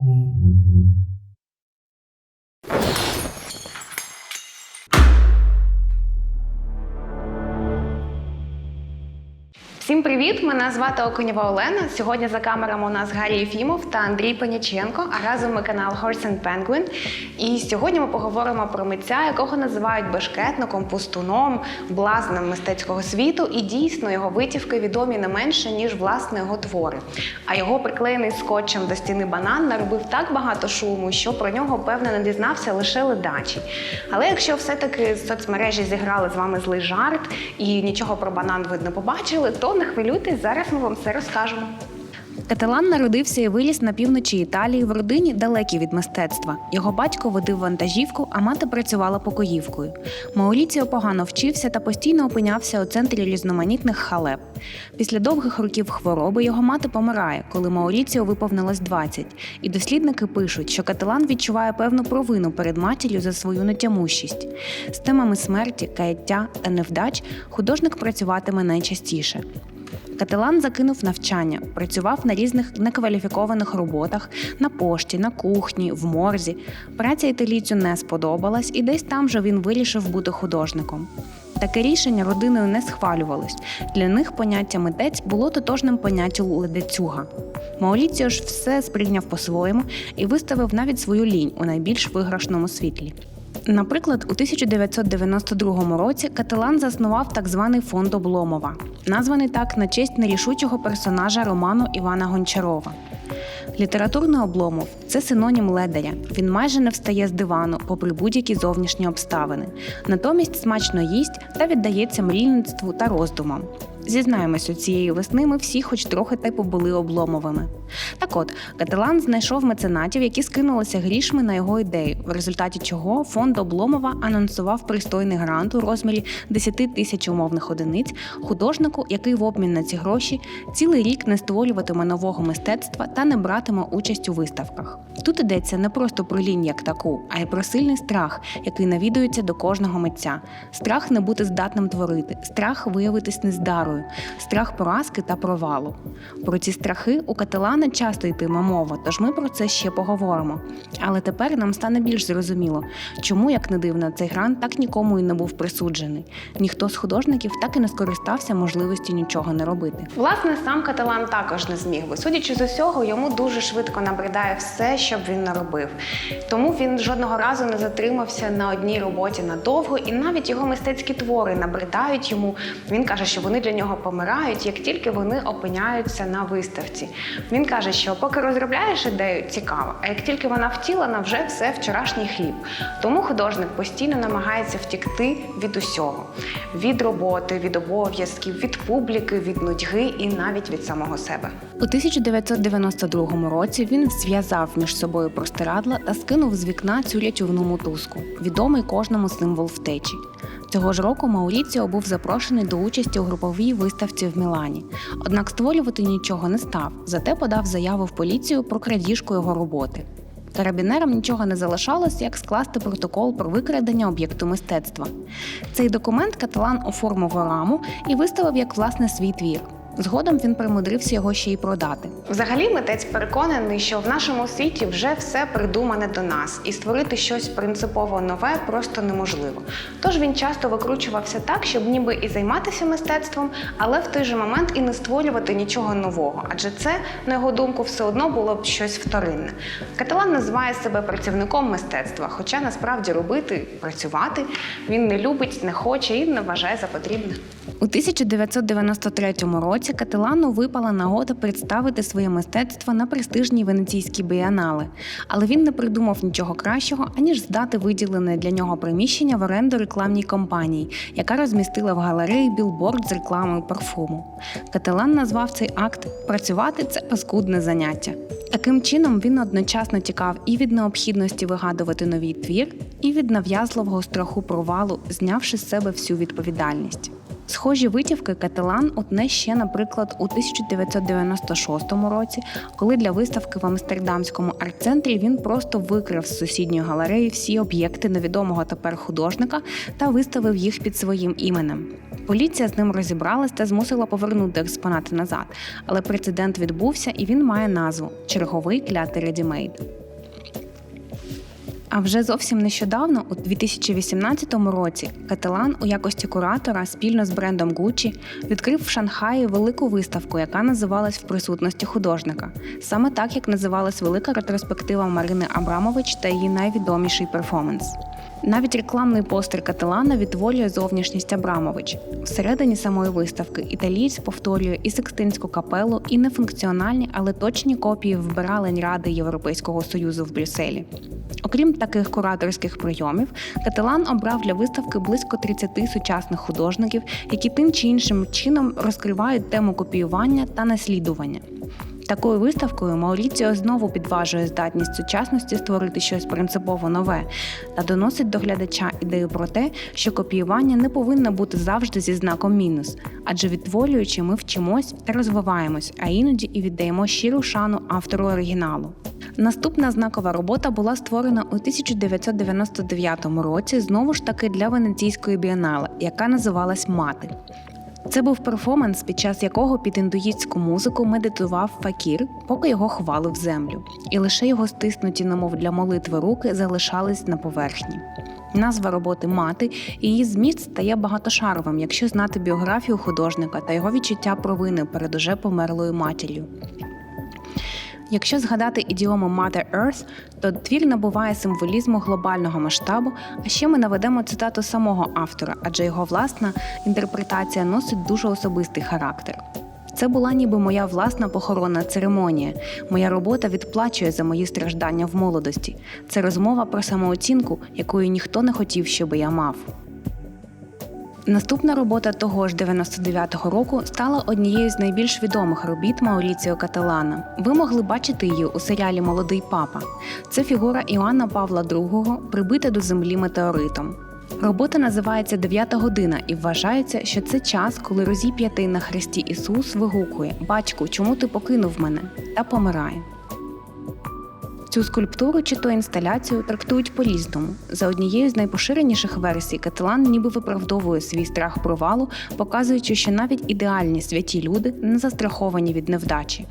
Um. Всім привіт! Мене звати Окунєва Олена. Сьогодні за камерами у нас Гаррій Єфімов та Андрій Паняченко, а разом ми канал Horse and Penguin. І сьогодні ми поговоримо про митця, якого називають бешкетником, пустуном, блазнем мистецького світу. І дійсно його витівки відомі не менше, ніж власне його твори. А його приклеєний скотчем до стіни банан наробив так багато шуму, що про нього певне не дізнався лише ледачий. Але якщо все-таки соцмережі зіграли з вами злий жарт і нічого про банан ви не побачили, то не хвилюйтесь, зараз ми вам все розкажемо. Каталан народився і виліз на півночі Італії в родині далекій від мистецтва. Його батько водив вантажівку, а мати працювала покоївкою. Мауріціо погано вчився та постійно опинявся у центрі різноманітних халеп. Після довгих років хвороби його мати помирає, коли Мауріціо виповнилось 20. І дослідники пишуть, що каталан відчуває певну провину перед матір'ю за свою нетямущість. З темами смерті, каяття та невдач художник працюватиме найчастіше. Кателан закинув навчання, працював на різних некваліфікованих роботах на пошті, на кухні, в морзі. Праця італійцю не сподобалась, і десь там же він вирішив бути художником. Таке рішення родиною не схвалювалось. Для них поняття митець було тотожним поняттю ледецюга. Мауріціо ж все сприйняв по-своєму і виставив навіть свою лінь у найбільш виграшному світлі. Наприклад, у 1992 році Кателан заснував так званий фонд Обломова, названий так на честь нерішучого персонажа роману Івана Гончарова. Літературний обломов це синонім ледаря. Він майже не встає з дивану, попри будь-які зовнішні обставини. Натомість смачно їсть та віддається мрійництву та роздумам. Зізнаємося, цієї весни ми всі хоч трохи та й побули обломовими. Так от, Каталан знайшов меценатів, які скинулися грішми на його ідею, в результаті чого фонд Обломова анонсував пристойний грант у розмірі 10 тисяч умовних одиниць художнику, який в обмін на ці гроші цілий рік не створюватиме нового мистецтва та не братиме участь у виставках. Тут йдеться не просто про лінь як таку, а й про сильний страх, який навідується до кожного митця. Страх не бути здатним творити, страх виявитись нездарою, страх поразки та провалу. Про ці страхи у каталана часто йтиме мова, тож ми про це ще поговоримо. Але тепер нам стане більш зрозуміло, чому, як не дивно, цей грант так нікому і не був присуджений. Ніхто з художників так і не скористався можливості нічого не робити. Власне, сам каталан також не зміг би. Судячи з усього, йому дуже швидко набридає все, що він не робив. Тому він жодного разу не затримався на одній роботі надовго, і навіть його мистецькі твори набридають йому. Він каже, що вони для нього помирають, як тільки вони опиняються на виставці. Він каже, що поки розробляєш ідею, цікаво, а як тільки вона втілена, вже все вчорашній хліб. Тому художник постійно намагається втікти від усього: від роботи, від обов'язків, від публіки, від нудьги і навіть від самого себе. У 1992 році він зв'язав між собою простирадла та скинув з вікна цю рятівну мотузку, відомий кожному символ втечі. Цього ж року Мауріціо був запрошений до участі у груповій виставці в Мілані. Однак створювати нічого не став, зате подав заяву в поліцію про крадіжку його роботи. Карабінерам нічого не залишалось, як скласти протокол про викрадення об'єкту мистецтва. Цей документ каталан оформив раму і виставив як власне свій твір. Згодом він примудрився його ще й продати. Взагалі, митець переконаний, що в нашому світі вже все придумане до нас, і створити щось принципово нове просто неможливо. Тож він часто викручувався так, щоб ніби і займатися мистецтвом, але в той же момент і не створювати нічого нового, адже це, на його думку, все одно було б щось вторинне. Каталан називає себе працівником мистецтва, хоча насправді робити, працювати він не любить, не хоче і не вважає за потрібне. У 1993 році Кателану випала нагода представити своє мистецтво на престижній венеційській бієнале, але він не придумав нічого кращого, аніж здати виділене для нього приміщення в оренду рекламній компанії, яка розмістила в галереї білборд з рекламою парфуму. Кателан назвав цей акт Працювати це паскудне заняття. Таким чином він одночасно тікав і від необхідності вигадувати новий твір, і від нав'язливого страху провалу, знявши з себе всю відповідальність. Схожі витівки Кателан утне ще, наприклад, у 1996 році, коли для виставки в Амстердамському арт-центрі він просто викрив з сусідньої галереї всі об'єкти невідомого тепер художника та виставив їх під своїм іменем. Поліція з ним розібралась та змусила повернути експонати назад, але прецедент відбувся і він має назву черговий клятий редімейд. А вже зовсім нещодавно, у 2018 році, Кателан у якості куратора спільно з брендом Gucci відкрив в Шанхаї велику виставку, яка називалась в присутності художника, саме так як називалась велика ретроспектива Марини Абрамович та її найвідоміший перформанс. Навіть рекламний постер Кателана відтворює зовнішність Абрамович. Всередині самої виставки італієць повторює і Секстинську капелу, і нефункціональні, але точні копії вбиралень Ради Європейського Союзу в Брюсселі. Окрім таких кураторських прийомів, Кателан обрав для виставки близько 30 сучасних художників, які тим чи іншим чином розкривають тему копіювання та наслідування. Такою виставкою Мауріціо знову підважує здатність сучасності створити щось принципово нове та доносить до глядача ідею про те, що копіювання не повинно бути завжди зі знаком мінус, адже відтворюючи, ми вчимось та розвиваємось, а іноді і віддаємо щиру шану автору оригіналу. Наступна знакова робота була створена у 1999 році знову ж таки для Венеційської бієнале, яка називалась Мати. Це був перформанс, під час якого під індуїстську музику медитував факір, поки його хвалив землю, і лише його стиснуті, немов для молитви руки, залишались на поверхні. Назва роботи мати і її зміст стає багатошаровим, якщо знати біографію художника та його відчуття провини перед уже померлою матір'ю. Якщо згадати ідіому Mother Earth, то твір набуває символізму глобального масштабу, а ще ми наведемо цитату самого автора, адже його власна інтерпретація носить дуже особистий характер. Це була ніби моя власна похоронна церемонія. Моя робота відплачує за мої страждання в молодості. Це розмова про самооцінку, якої ніхто не хотів, щоби я мав. Наступна робота того ж 99-го року стала однією з найбільш відомих робіт Мауріціо Каталана. Ви могли бачити її у серіалі Молодий папа. Це фігура Іоанна Павла II, прибита до землі метеоритом. Робота називається Дев'ята година і вважається, що це час, коли розіп'ятий на хресті Ісус вигукує Батьку, чому ти покинув мене? та помирає. Цю скульптуру чи то інсталяцію трактують по-різному. За однією з найпоширеніших версій, Кателан ніби виправдовує свій страх провалу, показуючи, що навіть ідеальні святі люди не застраховані від невдачі.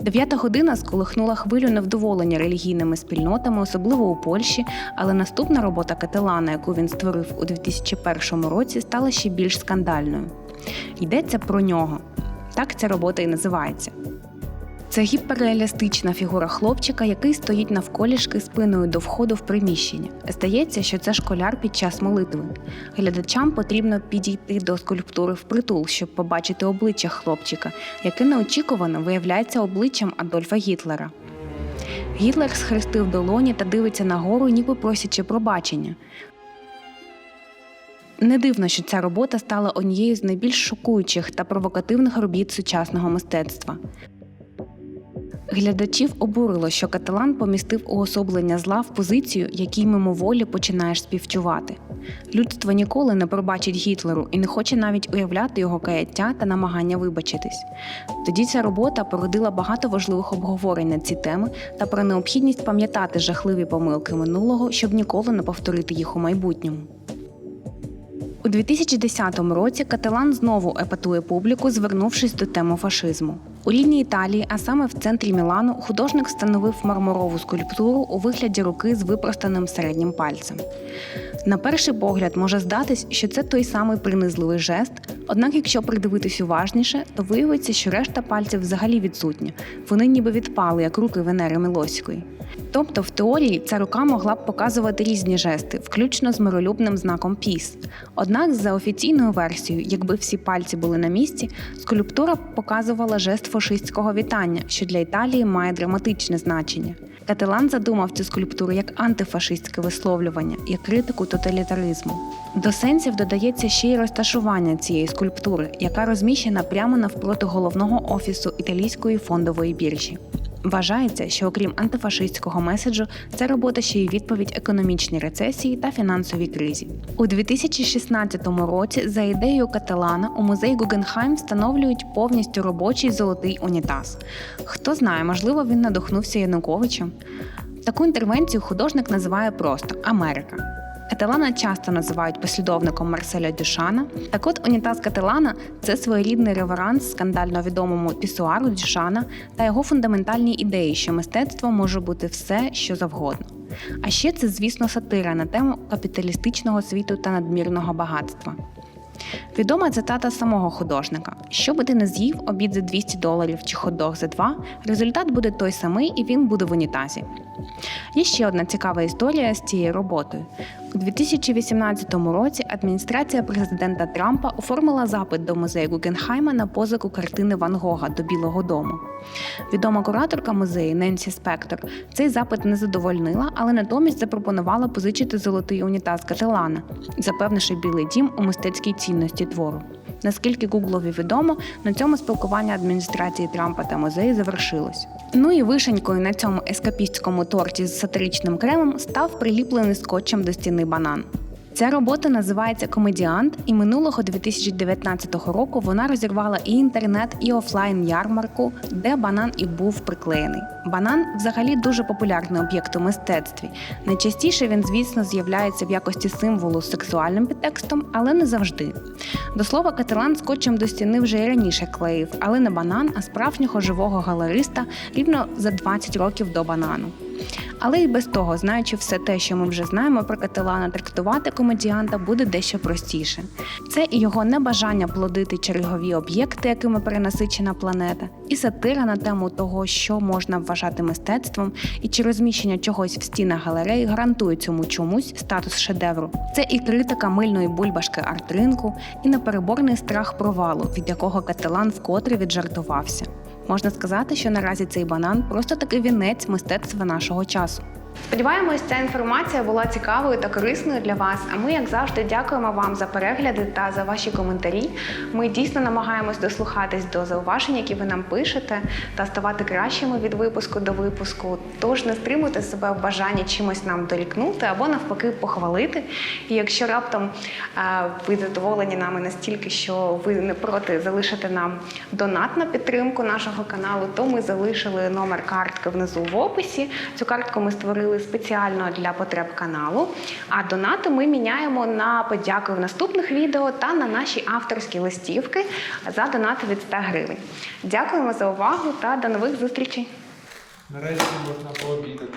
Дев'ята година сколихнула хвилю невдоволення релігійними спільнотами, особливо у Польщі, але наступна робота Кателана, яку він створив у 2001 році, стала ще більш скандальною. Йдеться про нього. Так ця робота і називається. Це гіперреалістична фігура хлопчика, який стоїть навколішки спиною до входу в приміщення. Здається, що це школяр під час молитви. Глядачам потрібно підійти до скульптури впритул, щоб побачити обличчя хлопчика, яке неочікувано виявляється обличчям Адольфа Гітлера. Гітлер схрестив долоні та дивиться нагору, ніби просячи пробачення. Не дивно, що ця робота стала однією з найбільш шокуючих та провокативних робіт сучасного мистецтва. Глядачів обурило, що каталан помістив уособлення зла в позицію, якій мимоволі починаєш співчувати. Людство ніколи не пробачить Гітлеру і не хоче навіть уявляти його каяття та намагання вибачитись. Тоді ця робота породила багато важливих обговорень на ці теми та про необхідність пам'ятати жахливі помилки минулого, щоб ніколи не повторити їх у майбутньому. У 2010 році Каталан знову епатує публіку, звернувшись до теми фашизму. У рідній Італії, а саме в центрі Мілану, художник встановив мармурову скульптуру у вигляді руки з випростаним середнім пальцем. На перший погляд може здатись, що це той самий принизливий жест, однак, якщо придивитись уважніше, то виявиться, що решта пальців взагалі відсутня. Вони ніби відпали, як руки Венери Милоської. Тобто, в теорії ця рука могла б показувати різні жести, включно з миролюбним знаком Піс. Однак, за офіційною версією, якби всі пальці були на місці, скульптура показувала жест фашистського вітання, що для Італії має драматичне значення. Кателан задумав цю скульптуру як антифашистське висловлювання, як критику тоталітаризму. До сенсів додається ще й розташування цієї скульптури, яка розміщена прямо навпроти головного офісу італійської фондової біржі. Вважається, що окрім антифашистського меседжу, це робота ще й відповідь економічній рецесії та фінансовій кризі. У 2016 році за ідеєю Каталана у музей Гугенхайм встановлюють повністю робочий золотий унітаз. Хто знає, можливо, він надихнувся Януковичем. Таку інтервенцію художник називає просто Америка. Кателана часто називають послідовником Марселя Дюшана. Так от унітаз Кателана це своєрідний реверанс скандально відомому пісуару Дюшана та його фундаментальній ідеї, що мистецтво може бути все, що завгодно. А ще це, звісно, сатира на тему капіталістичного світу та надмірного багатства. Відома цитата самого художника: що би ти не з'їв, обід за 200 доларів чи хот-дог за 2, результат буде той самий і він буде в унітазі. Є ще одна цікава історія з цією роботою. У 2018 році адміністрація президента Трампа оформила запит до музею Гугенхайма на позику картини Ван Гога до Білого Дому. Відома кураторка музею Ненсі Спектор цей запит не задовольнила, але натомість запропонувала позичити золотий унітаз Кателана, запевнивши Білий дім у мистецькій цінності твору. Наскільки Гуглові відомо, на цьому спілкування адміністрації Трампа та музею завершилось. Ну і вишенькою на цьому ескапістському торті з сатиричним кремом став приліплений скотчем до стіни банан. Ця робота називається Комедіант, і минулого 2019 року вона розірвала і інтернет, і офлайн ярмарку, де банан і був приклеєний. Банан взагалі дуже популярний об'єкт у мистецтві. Найчастіше він, звісно, з'являється в якості символу з сексуальним підтекстом, але не завжди. До слова, каталан скотчем до стіни вже і раніше клеїв, але не банан, а справжнього живого галериста рівно за 20 років до банану. Але і без того, знаючи все те, що ми вже знаємо про Кателана, трактувати комедіанта буде дещо простіше. Це і його небажання плодити чергові об'єкти, якими перенасичена планета, і сатира на тему того, що можна вважати мистецтвом, і чи розміщення чогось в стінах галереї гарантує цьому чомусь статус шедевру. Це і критика мильної бульбашки арт-ринку, і непереборний страх провалу, від якого Кателан вкотре віджартувався. Можна сказати, що наразі цей банан просто такий вінець мистецтва нашого часу. Сподіваємось, ця інформація була цікавою та корисною для вас. А ми, як завжди, дякуємо вам за перегляди та за ваші коментарі. Ми дійсно намагаємось дослухатись до зауважень, які ви нам пишете, та ставати кращими від випуску до випуску. Тож не стримуйте себе в бажанні чимось нам дорікнути або навпаки похвалити. І якщо раптом е, ви задоволені нами настільки, що ви не проти залишити нам донат на підтримку нашого каналу, то ми залишили номер картки внизу в описі. Цю картку ми створили спеціально для потреб каналу. А донати ми міняємо на подяки в наступних відео та на наші авторські листівки за донати від 100 гривень. Дякуємо за увагу та до нових зустрічей! Нарешті можна пообідати.